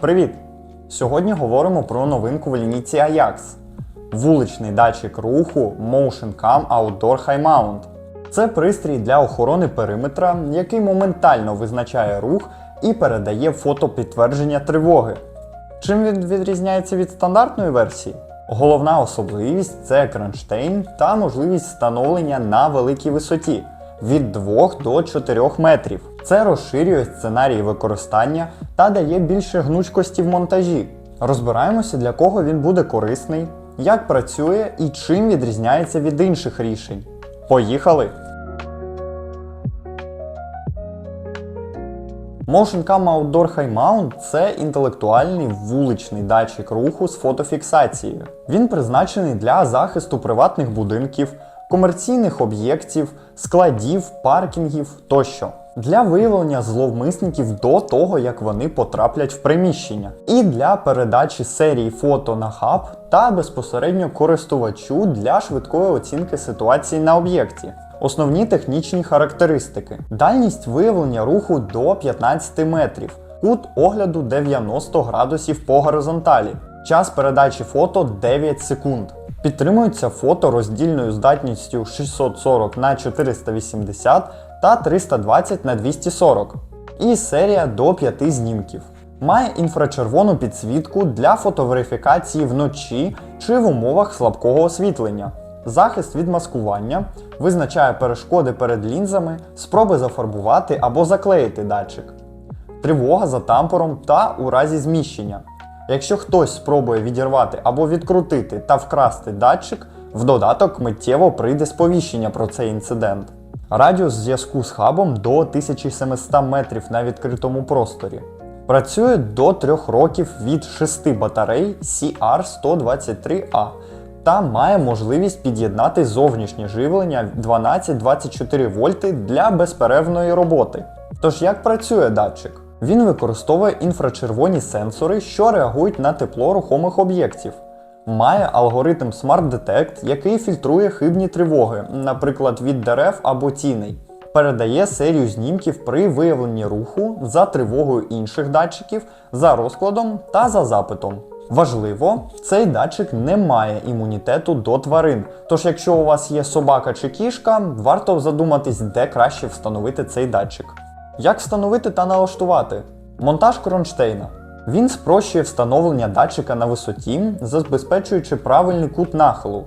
Привіт! Сьогодні говоримо про новинку в лінійці Ajax. Вуличний датчик руху Motion Cam Outdoor High Mount. Це пристрій для охорони периметра, який моментально визначає рух і передає фото підтвердження тривоги. Чим він відрізняється від стандартної версії? Головна особливість це кронштейн та можливість встановлення на великій висоті від 2 до 4 метрів. Це розширює сценарії використання та дає більше гнучкості в монтажі. Розбираємося, для кого він буде корисний, як працює і чим відрізняється від інших рішень. Поїхали! Motion Cam Outdoor High Mount – це інтелектуальний вуличний датчик руху з фотофіксацією. Він призначений для захисту приватних будинків, комерційних об'єктів, складів, паркінгів тощо. Для виявлення зловмисників до того, як вони потраплять в приміщення, і для передачі серії фото на хаб та безпосередньо користувачу для швидкої оцінки ситуації на об'єкті. Основні технічні характеристики: дальність виявлення руху до 15 метрів, кут огляду 90 градусів по горизонталі, час передачі фото 9 секунд. Підтримується фото роздільною здатністю 640 на 480 та 320 на 240 і серія до 5 знімків. Має інфрачервону підсвітку для фотоверифікації вночі чи в умовах слабкого освітлення. Захист від маскування визначає перешкоди перед лінзами, спроби зафарбувати або заклеїти датчик, тривога за тампером та у разі зміщення. Якщо хтось спробує відірвати або відкрутити та вкрасти датчик, в додаток миттєво прийде сповіщення про цей інцидент. Радіус зв'язку з хабом до 1700 метрів на відкритому просторі. Працює до 3 років від 6 батарей CR123A та має можливість під'єднати зовнішнє живлення 12-24 вольти для безперервної роботи. Тож як працює датчик? Він використовує інфрачервоні сенсори, що реагують на тепло рухомих об'єктів. Має алгоритм Smart Detect, який фільтрує хибні тривоги, наприклад, від дерев або тіней. Передає серію знімків при виявленні руху за тривогою інших датчиків, за розкладом та за запитом. Важливо, цей датчик не має імунітету до тварин. Тож, якщо у вас є собака чи кішка, варто задуматись, де краще встановити цей датчик. Як встановити та налаштувати? Монтаж кронштейна. Він спрощує встановлення датчика на висоті, забезпечуючи правильний кут нахилу.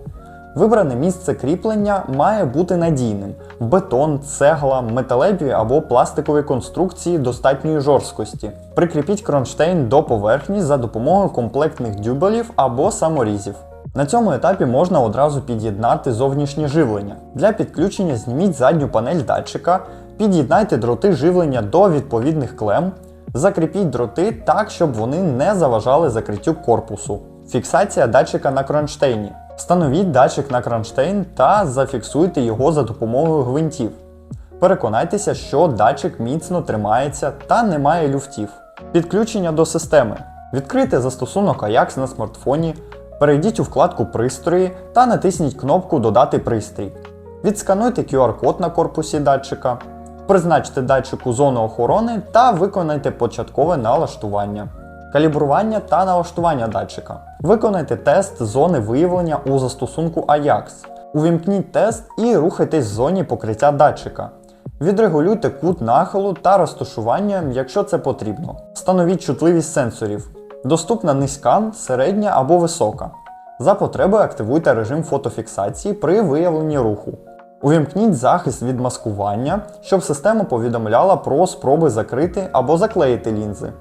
Вибране місце кріплення має бути надійним: бетон, цегла, металеві або пластикові конструкції достатньої жорсткості. Прикріпіть кронштейн до поверхні за допомогою комплектних дюбелів або саморізів. На цьому етапі можна одразу під'єднати зовнішнє живлення. Для підключення зніміть задню панель датчика, під'єднайте дроти живлення до відповідних клем, закріпіть дроти так, щоб вони не заважали закриттю корпусу. Фіксація датчика на кронштейні. Встановіть датчик на кронштейн та зафіксуйте його за допомогою гвинтів. Переконайтеся, що датчик міцно тримається та не має люфтів. Підключення до системи. Відкрийте застосунок Ajax на смартфоні, перейдіть у вкладку Пристрої та натисніть кнопку Додати пристрій. Відскануйте QR-код на корпусі датчика, призначте датчику зону охорони та виконайте початкове налаштування. Калібрування та налаштування датчика. Виконайте тест зони виявлення у застосунку Ajax. Увімкніть тест і рухайтесь в зоні покриття датчика. Відрегулюйте кут нахилу та розташування, якщо це потрібно. Встановіть чутливість сенсорів. Доступна низька, середня або висока. За потребою активуйте режим фотофіксації при виявленні руху. Увімкніть захист від маскування, щоб система повідомляла про спроби закрити або заклеїти лінзи.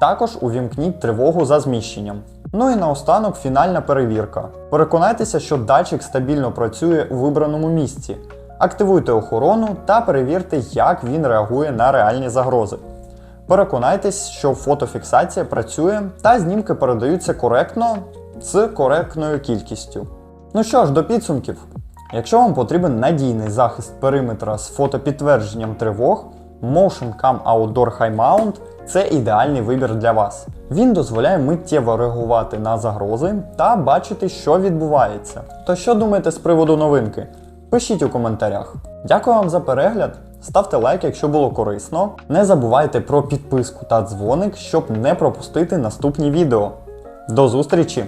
Також увімкніть тривогу за зміщенням. Ну і наостанок фінальна перевірка. Переконайтеся, що датчик стабільно працює у вибраному місці. Активуйте охорону та перевірте, як він реагує на реальні загрози. Переконайтесь, що фотофіксація працює та знімки передаються коректно з коректною кількістю. Ну що ж, до підсумків. Якщо вам потрібен надійний захист периметра з фотопідтвердженням тривог, Motion Cam Outdoor High Mount це ідеальний вибір для вас. Він дозволяє миттєво реагувати на загрози та бачити, що відбувається. То що думаєте з приводу новинки? Пишіть у коментарях. Дякую вам за перегляд. ставте лайк, якщо було корисно. Не забувайте про підписку та дзвоник, щоб не пропустити наступні відео. До зустрічі!